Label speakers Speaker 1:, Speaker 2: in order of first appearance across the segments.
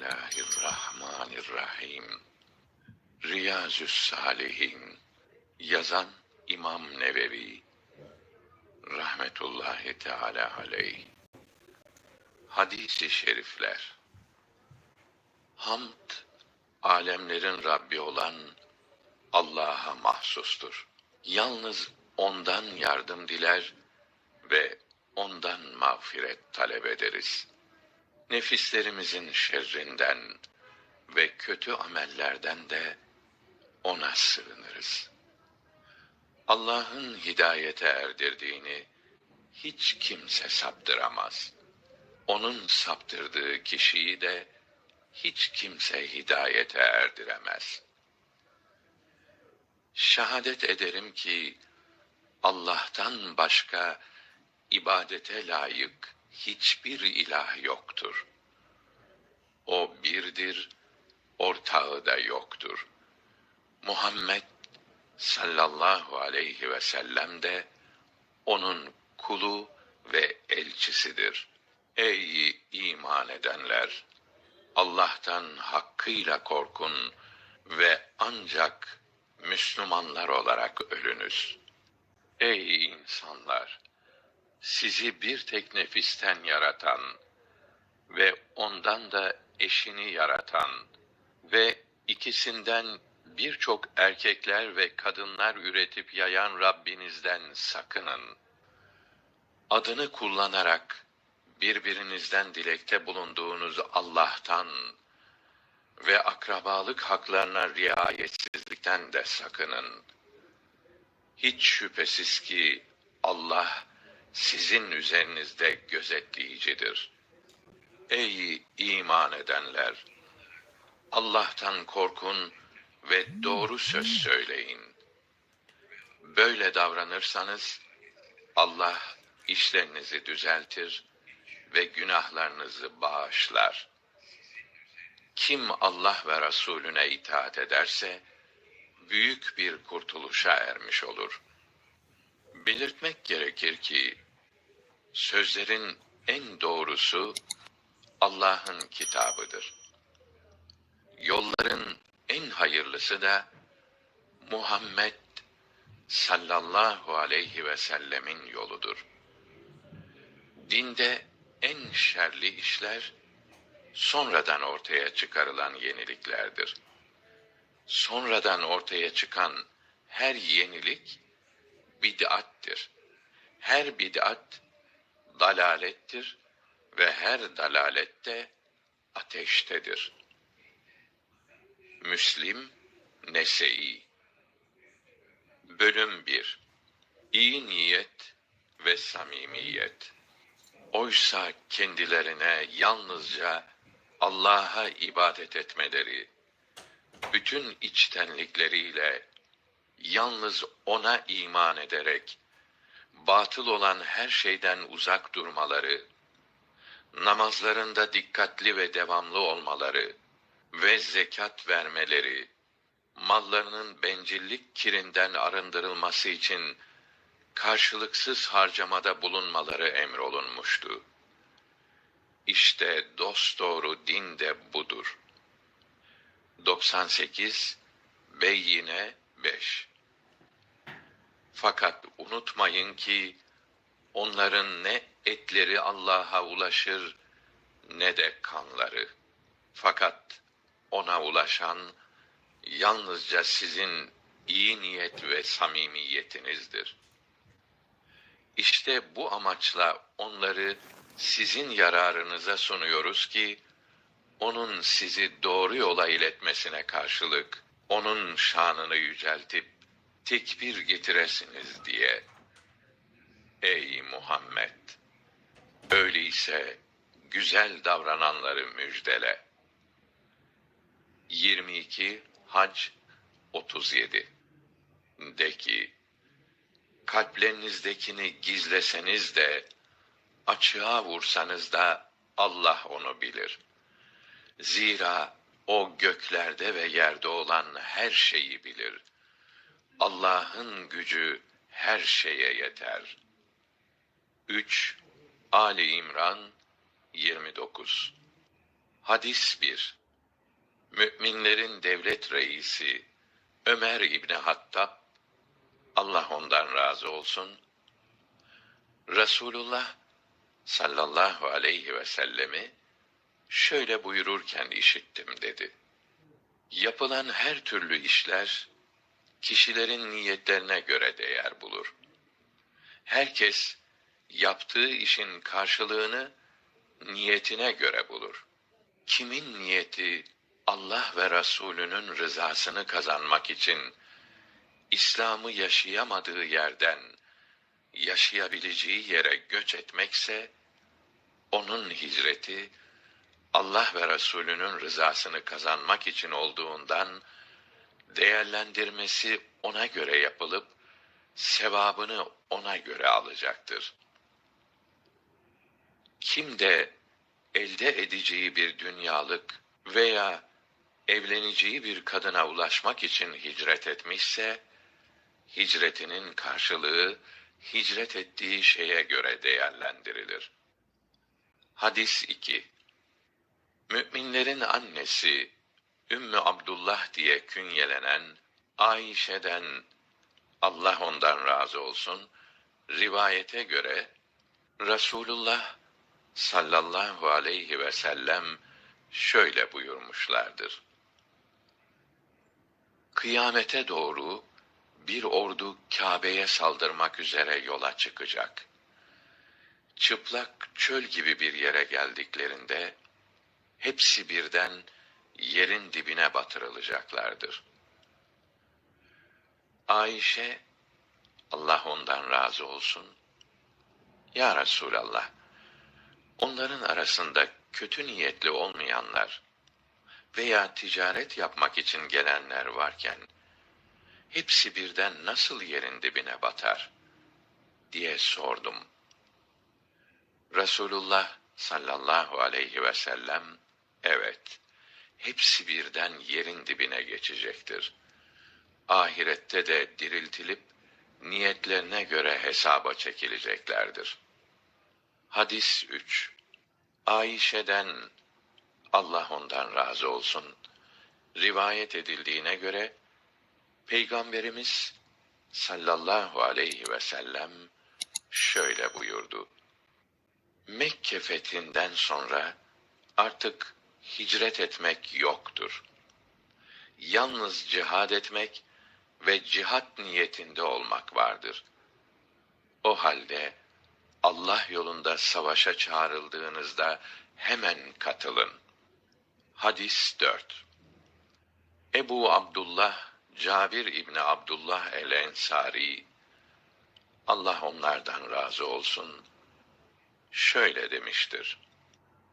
Speaker 1: Bismillahirrahmanirrahim. Riyazü's Salihin. Yazan İmam Nevevi. Rahmetullahi Teala aleyh. Hadis-i şerifler. Hamd, alemlerin Rabbi olan Allah'a mahsustur. Yalnız ondan yardım diler ve ondan mağfiret talep ederiz. Nefislerimizin şerrinden ve kötü amellerden de ona sığınırız. Allah'ın hidayete erdirdiğini hiç kimse saptıramaz. Onun saptırdığı kişiyi de hiç kimse hidayete erdiremez. Şehadet ederim ki Allah'tan başka ibadete layık hiçbir ilah yoktur. O birdir, ortağı da yoktur. Muhammed sallallahu aleyhi ve sellem de onun kulu ve elçisidir. Ey iman edenler! Allah'tan hakkıyla korkun ve ancak Müslümanlar olarak ölünüz. Ey insanlar! Sizi bir tek nefisten yaratan ve ondan da eşini yaratan ve ikisinden birçok erkekler ve kadınlar üretip yayan Rabbinizden sakının. Adını kullanarak birbirinizden dilekte bulunduğunuz Allah'tan ve akrabalık haklarına riayetsizlikten de sakının. Hiç şüphesiz ki Allah sizin üzerinizde gözetleyicidir. Ey iman edenler! Allah'tan korkun ve doğru söz söyleyin. Böyle davranırsanız Allah işlerinizi düzeltir ve günahlarınızı bağışlar. Kim Allah ve Resulüne itaat ederse büyük bir kurtuluşa ermiş olur. Belirtmek gerekir ki sözlerin en doğrusu Allah'ın kitabıdır. Yolların en hayırlısı da Muhammed sallallahu aleyhi ve sellemin yoludur. Dinde en şerli işler sonradan ortaya çıkarılan yeniliklerdir. Sonradan ortaya çıkan her yenilik bid'attir. Her bid'at dalalettir ve her dalalette ateştedir. Müslim Nese'i Bölüm 1 İyi niyet ve samimiyet Oysa kendilerine yalnızca Allah'a ibadet etmeleri, bütün içtenlikleriyle yalnız O'na iman ederek, batıl olan her şeyden uzak durmaları, namazlarında dikkatli ve devamlı olmaları ve zekat vermeleri, mallarının bencillik kirinden arındırılması için karşılıksız harcamada bulunmaları emrolunmuştu. İşte dosdoğru din de budur. 98 Beyyine 5 Fakat unutmayın ki onların ne etleri Allah'a ulaşır ne de kanları. Fakat ona ulaşan yalnızca sizin iyi niyet ve samimiyetinizdir. İşte bu amaçla onları sizin yararınıza sunuyoruz ki, onun sizi doğru yola iletmesine karşılık, onun şanını yüceltip, tekbir getiresiniz diye. Ey Muhammed! Öyleyse güzel davrananları müjdele. 22 Hac 37 De ki, kalplerinizdekini gizleseniz de, açığa vursanız da Allah onu bilir. Zira o göklerde ve yerde olan her şeyi bilir. Allah'ın gücü her şeye yeter. 3 Ali İmran 29 Hadis 1 Müminlerin devlet reisi Ömer İbni Hattab, Allah ondan razı olsun, Resulullah sallallahu aleyhi ve sellemi şöyle buyururken işittim dedi. Yapılan her türlü işler kişilerin niyetlerine göre değer bulur. Herkes yaptığı işin karşılığını niyetine göre bulur. Kimin niyeti Allah ve Resulünün rızasını kazanmak için İslam'ı yaşayamadığı yerden yaşayabileceği yere göç etmekse onun hicreti Allah ve Resulünün rızasını kazanmak için olduğundan değerlendirmesi ona göre yapılıp sevabını ona göre alacaktır. Kim de elde edeceği bir dünyalık veya evleneceği bir kadına ulaşmak için hicret etmişse, hicretinin karşılığı hicret ettiği şeye göre değerlendirilir. Hadis 2 Müminlerin annesi Ümmü Abdullah diye künyelenen Ayşe'den Allah ondan razı olsun rivayete göre Resulullah sallallahu aleyhi ve sellem şöyle buyurmuşlardır. Kıyamete doğru bir ordu Kabe'ye saldırmak üzere yola çıkacak. Çıplak çöl gibi bir yere geldiklerinde hepsi birden yerin dibine batırılacaklardır. Ayşe Allah ondan razı olsun. Ya Resulallah, onların arasında kötü niyetli olmayanlar veya ticaret yapmak için gelenler varken, hepsi birden nasıl yerin dibine batar diye sordum. Resulullah sallallahu aleyhi ve sellem, evet, hepsi birden yerin dibine geçecektir. Ahirette de diriltilip, niyetlerine göre hesaba çekileceklerdir. Hadis 3 Ayşe'den Allah ondan razı olsun rivayet edildiğine göre Peygamberimiz sallallahu aleyhi ve sellem şöyle buyurdu. Mekke fethinden sonra artık hicret etmek yoktur. Yalnız cihad etmek ve cihat niyetinde olmak vardır. O halde Allah yolunda savaşa çağrıldığınızda hemen katılın. Hadis 4 Ebu Abdullah Cabir İbni Abdullah el-Ensari Allah onlardan razı olsun şöyle demiştir.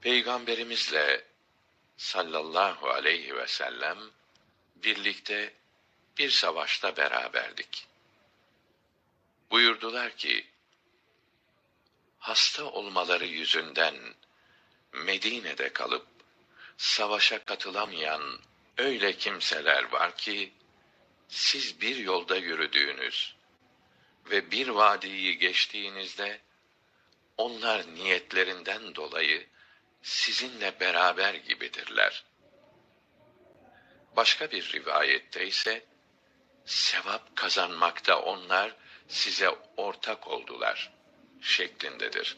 Speaker 1: Peygamberimizle sallallahu aleyhi ve sellem birlikte bir savaşta beraberdik. Buyurdular ki, hasta olmaları yüzünden Medine'de kalıp savaşa katılamayan öyle kimseler var ki, siz bir yolda yürüdüğünüz ve bir vadiyi geçtiğinizde, onlar niyetlerinden dolayı sizinle beraber gibidirler. Başka bir rivayette ise, sevap kazanmakta onlar size ortak oldular şeklindedir.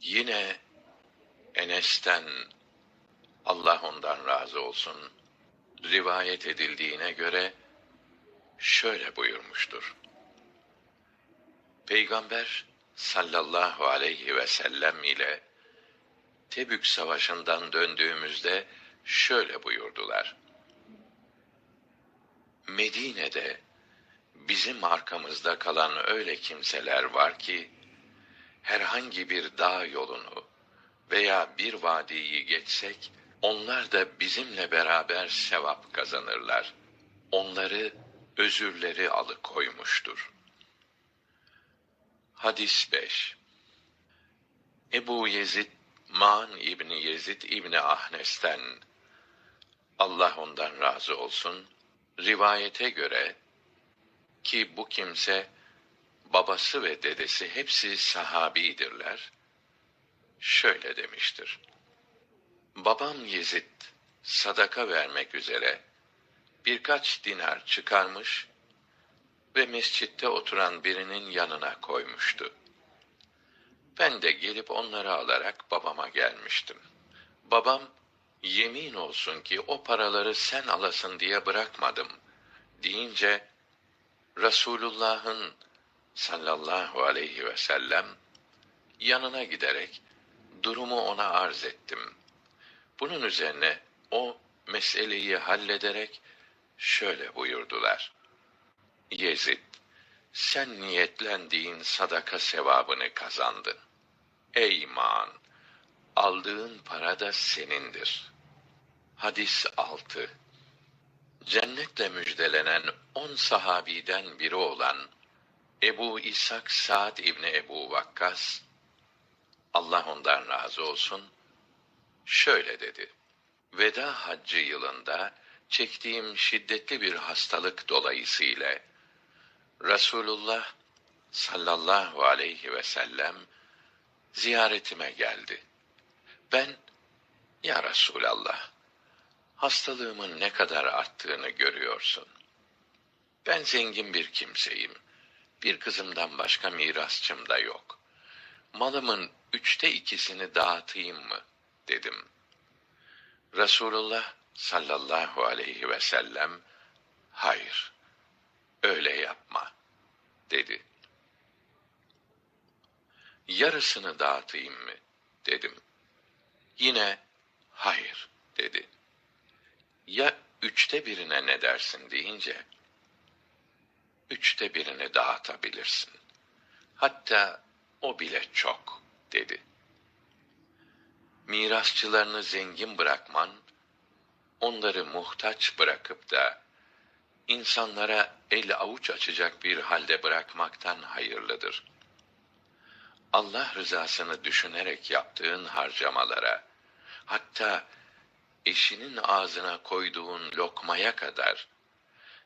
Speaker 1: Yine Enes'ten Allah ondan razı olsun rivayet edildiğine göre şöyle buyurmuştur. Peygamber sallallahu aleyhi ve sellem ile Tebük savaşından döndüğümüzde şöyle buyurdular. Medine'de bizim arkamızda kalan öyle kimseler var ki herhangi bir dağ yolunu veya bir vadiyi geçsek onlar da bizimle beraber sevap kazanırlar. Onları özürleri alıkoymuştur. Hadis 5 Ebu Yezid Man İbni Yezid İbni Ahnes'ten Allah ondan razı olsun rivayete göre ki bu kimse babası ve dedesi hepsi sahabidirler. Şöyle demiştir. Babam Yezid sadaka vermek üzere birkaç dinar çıkarmış ve mescitte oturan birinin yanına koymuştu. Ben de gelip onları alarak babama gelmiştim. Babam, yemin olsun ki o paraları sen alasın diye bırakmadım deyince, Resulullah'ın sallallahu aleyhi ve sellem yanına giderek durumu ona arz ettim. Bunun üzerine o meseleyi hallederek şöyle buyurdular. Yezid, sen niyetlendiğin sadaka sevabını kazandın. Ey iman, aldığın para da senindir. Hadis 6 Cennetle müjdelenen on sahabiden biri olan Ebu İshak Sa'd İbni Ebu Vakkas, Allah ondan razı olsun, şöyle dedi. Veda haccı yılında çektiğim şiddetli bir hastalık dolayısıyla Resulullah sallallahu aleyhi ve sellem ziyaretime geldi. Ben, ya Resulallah, hastalığımın ne kadar arttığını görüyorsun. Ben zengin bir kimseyim. Bir kızımdan başka mirasçım da yok. Malımın üçte ikisini dağıtayım mı? dedim. Resulullah sallallahu aleyhi ve sellem, hayır, öyle yapma, dedi. Yarısını dağıtayım mı? dedim. Yine, hayır, dedi. Ya üçte birine ne dersin deyince, üçte birini dağıtabilirsin. Hatta o bile çok, dedi. Mirasçılarını zengin bırakman, onları muhtaç bırakıp da insanlara el avuç açacak bir halde bırakmaktan hayırlıdır. Allah rızasını düşünerek yaptığın harcamalara, hatta eşinin ağzına koyduğun lokmaya kadar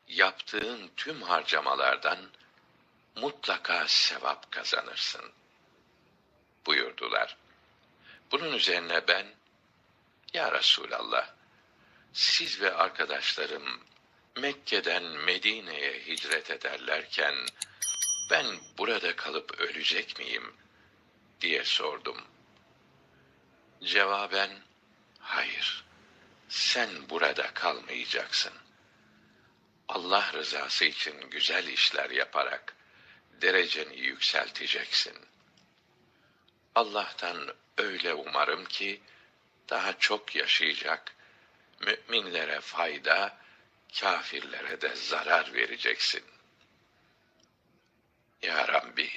Speaker 1: yaptığın tüm harcamalardan mutlaka sevap kazanırsın. Buyurdular. Bunun üzerine ben, Ya Resulallah, siz ve arkadaşlarım Mekke'den Medine'ye hicret ederlerken ben burada kalıp ölecek miyim diye sordum. Cevaben hayır. Sen burada kalmayacaksın. Allah rızası için güzel işler yaparak dereceni yükselteceksin. Allah'tan öyle umarım ki daha çok yaşayacak müminlere fayda, kafirlere de zarar vereceksin. Ya Rabbi,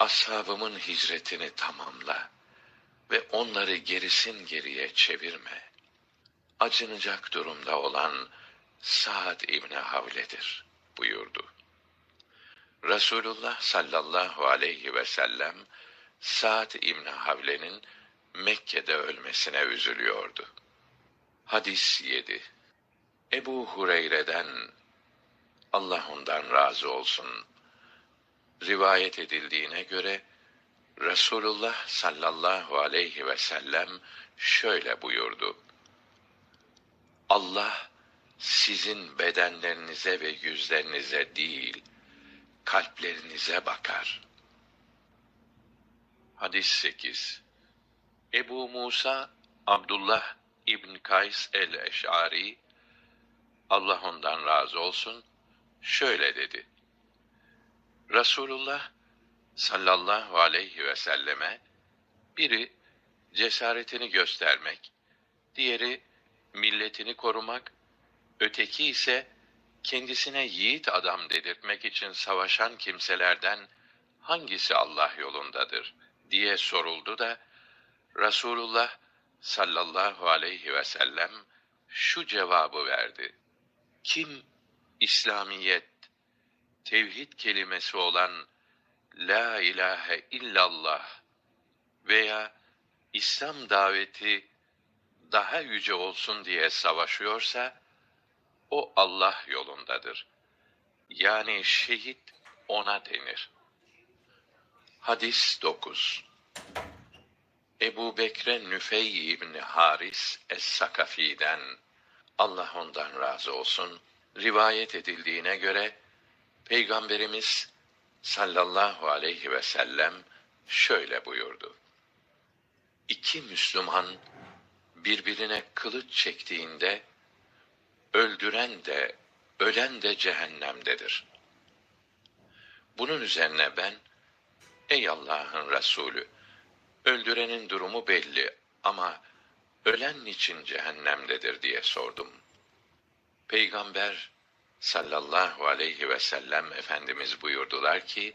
Speaker 1: ashabımın hicretini tamamla ve onları gerisin geriye çevirme. Acınacak durumda olan Sa'd İbni Havle'dir buyurdu. Resulullah sallallahu aleyhi ve sellem Sa'd İbni Havle'nin Mekke'de ölmesine üzülüyordu. Hadis 7 Ebu Hureyre'den Allah ondan razı olsun rivayet edildiğine göre Resulullah sallallahu aleyhi ve sellem şöyle buyurdu. Allah sizin bedenlerinize ve yüzlerinize değil, kalplerinize bakar. Hadis 8 Ebu Musa Abdullah İbn Kays el-Eş'ari Allah ondan razı olsun şöyle dedi. Resulullah sallallahu aleyhi ve selleme biri cesaretini göstermek, diğeri milletini korumak, öteki ise kendisine yiğit adam dedirtmek için savaşan kimselerden hangisi Allah yolundadır diye soruldu da Resulullah sallallahu aleyhi ve sellem şu cevabı verdi. Kim İslamiyet, tevhid kelimesi olan La ilahe illallah veya İslam daveti daha yüce olsun diye savaşıyorsa, o Allah yolundadır. Yani şehit ona denir. Hadis 9 Ebu Bekre Nüfey İbni Haris Es-Sakafi'den Allah ondan razı olsun rivayet edildiğine göre Peygamberimiz sallallahu aleyhi ve sellem şöyle buyurdu. İki Müslüman birbirine kılıç çektiğinde öldüren de ölen de cehennemdedir. Bunun üzerine ben ey Allah'ın Resulü öldürenin durumu belli ama ölen için cehennemdedir diye sordum. Peygamber sallallahu aleyhi ve sellem Efendimiz buyurdular ki,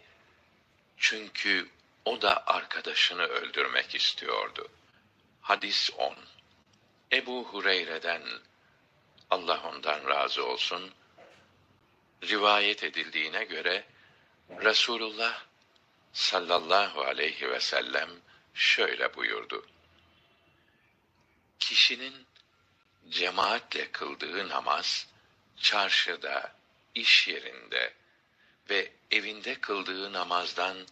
Speaker 1: çünkü o da arkadaşını öldürmek istiyordu. Hadis 10 Ebu Hureyre'den, Allah ondan razı olsun, rivayet edildiğine göre, Resulullah sallallahu aleyhi ve sellem şöyle buyurdu. Kişinin cemaatle kıldığı namaz, çarşıda, iş yerinde ve evinde kıldığı namazdan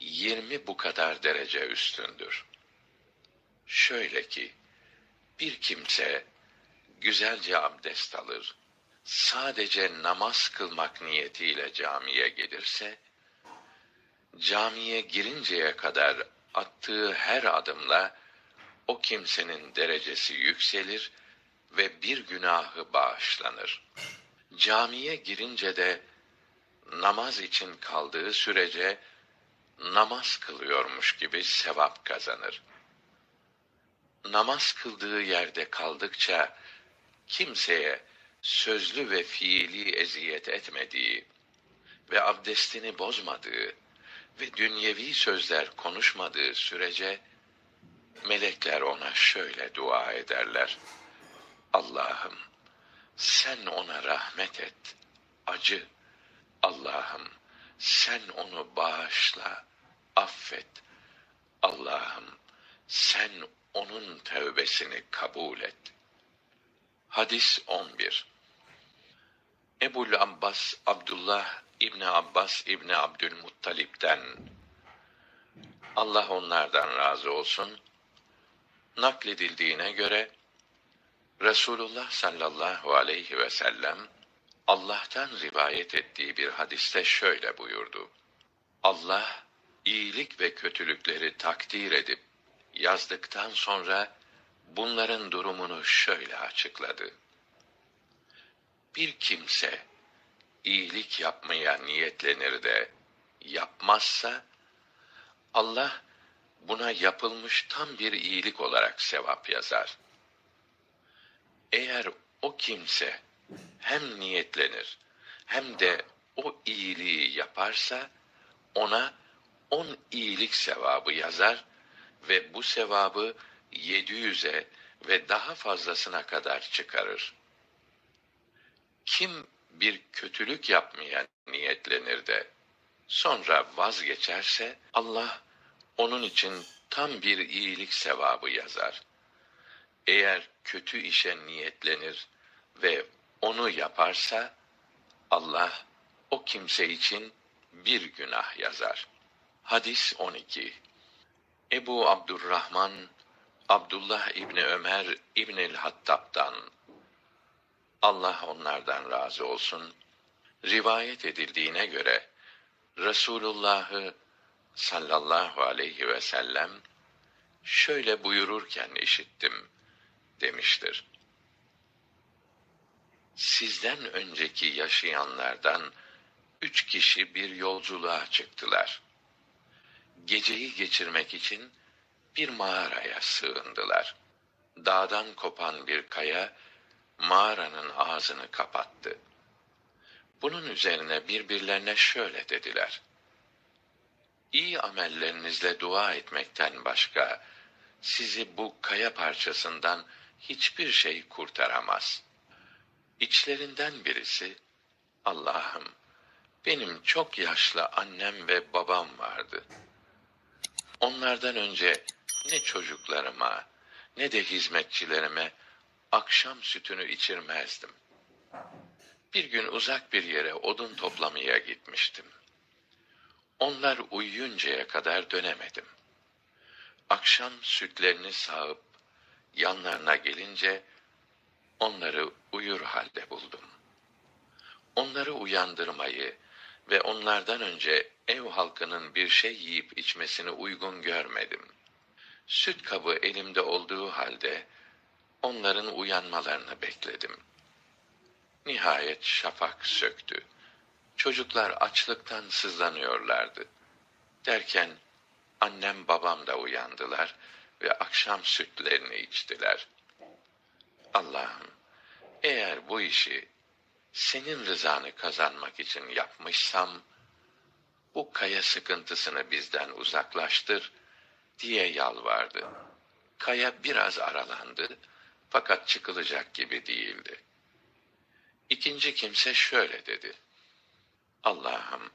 Speaker 1: yirmi bu kadar derece üstündür. Şöyle ki, bir kimse güzelce abdest alır, sadece namaz kılmak niyetiyle camiye gelirse, camiye girinceye kadar attığı her adımla o kimsenin derecesi yükselir ve bir günahı bağışlanır. Camiye girince de namaz için kaldığı sürece namaz kılıyormuş gibi sevap kazanır. Namaz kıldığı yerde kaldıkça kimseye sözlü ve fiili eziyet etmediği ve abdestini bozmadığı ve dünyevi sözler konuşmadığı sürece melekler ona şöyle dua ederler. Allah'ım sen ona rahmet et, acı. Allah'ım sen onu bağışla, affet. Allah'ım sen onun tövbesini kabul et. Hadis 11 Ebul Abbas Abdullah İbni Abbas İbni Abdülmuttalip'ten Allah onlardan razı olsun nakledildiğine göre Resulullah sallallahu aleyhi ve sellem Allah'tan rivayet ettiği bir hadiste şöyle buyurdu. Allah iyilik ve kötülükleri takdir edip yazdıktan sonra bunların durumunu şöyle açıkladı. Bir kimse iyilik yapmaya niyetlenir de yapmazsa Allah buna yapılmış tam bir iyilik olarak sevap yazar. Eğer o kimse hem niyetlenir hem de o iyiliği yaparsa ona on iyilik sevabı yazar ve bu sevabı 700'e ve daha fazlasına kadar çıkarır. Kim bir kötülük yapmaya niyetlenir de sonra vazgeçerse Allah onun için tam bir iyilik sevabı yazar. Eğer kötü işe niyetlenir ve onu yaparsa Allah o kimse için bir günah yazar. Hadis 12 Ebu Abdurrahman Abdullah İbni Ömer İbnül Hattab'dan Allah onlardan razı olsun rivayet edildiğine göre Resulullah'ı sallallahu aleyhi ve sellem şöyle buyururken işittim demiştir. Sizden önceki yaşayanlardan üç kişi bir yolculuğa çıktılar. Geceyi geçirmek için bir mağaraya sığındılar. Dağdan kopan bir kaya mağaranın ağzını kapattı. Bunun üzerine birbirlerine şöyle dediler. İyi amellerinizle dua etmekten başka sizi bu kaya parçasından hiçbir şey kurtaramaz. İçlerinden birisi, Allah'ım benim çok yaşlı annem ve babam vardı. Onlardan önce ne çocuklarıma ne de hizmetçilerime akşam sütünü içirmezdim. Bir gün uzak bir yere odun toplamaya gitmiştim. Onlar uyuyuncaya kadar dönemedim. akşam sütlerini sağıp yanlarına gelince onları uyur halde buldum. Onları uyandırmayı ve onlardan önce ev halkının bir şey yiyip içmesini uygun görmedim. Süt kabı elimde olduğu halde onların uyanmalarını bekledim. Nihayet şafak söktü. Çocuklar açlıktan sızlanıyorlardı. Derken annem babam da uyandılar ve akşam sütlerini içtiler. Allah'ım eğer bu işi senin rızanı kazanmak için yapmışsam, bu kaya sıkıntısını bizden uzaklaştır diye yalvardı. Kaya biraz aralandı fakat çıkılacak gibi değildi. İkinci kimse şöyle dedi. Allah'ım,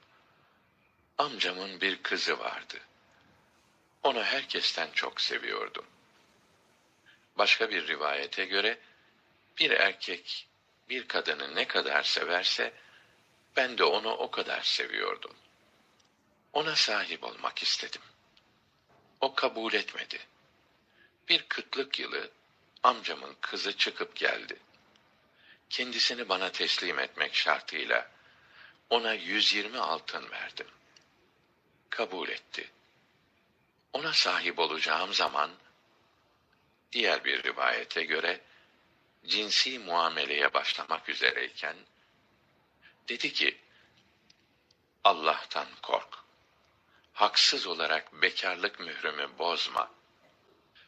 Speaker 1: amcamın bir kızı vardı. Onu herkesten çok seviyordum. Başka bir rivayete göre bir erkek bir kadını ne kadar severse ben de onu o kadar seviyordum. Ona sahip olmak istedim. O kabul etmedi. Bir kıtlık yılı amcamın kızı çıkıp geldi. Kendisini bana teslim etmek şartıyla ona 120 altın verdim. Kabul etti. Ona sahip olacağım zaman diğer bir rivayete göre cinsi muameleye başlamak üzereyken dedi ki Allah'tan kork. Haksız olarak bekarlık mührümü bozma.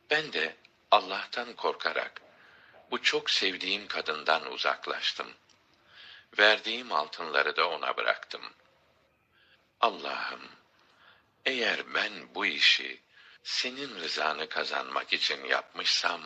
Speaker 1: Ben de Allah'tan korkarak bu çok sevdiğim kadından uzaklaştım. Verdiğim altınları da ona bıraktım. Allah'ım, eğer ben bu işi senin rızanı kazanmak için yapmışsam,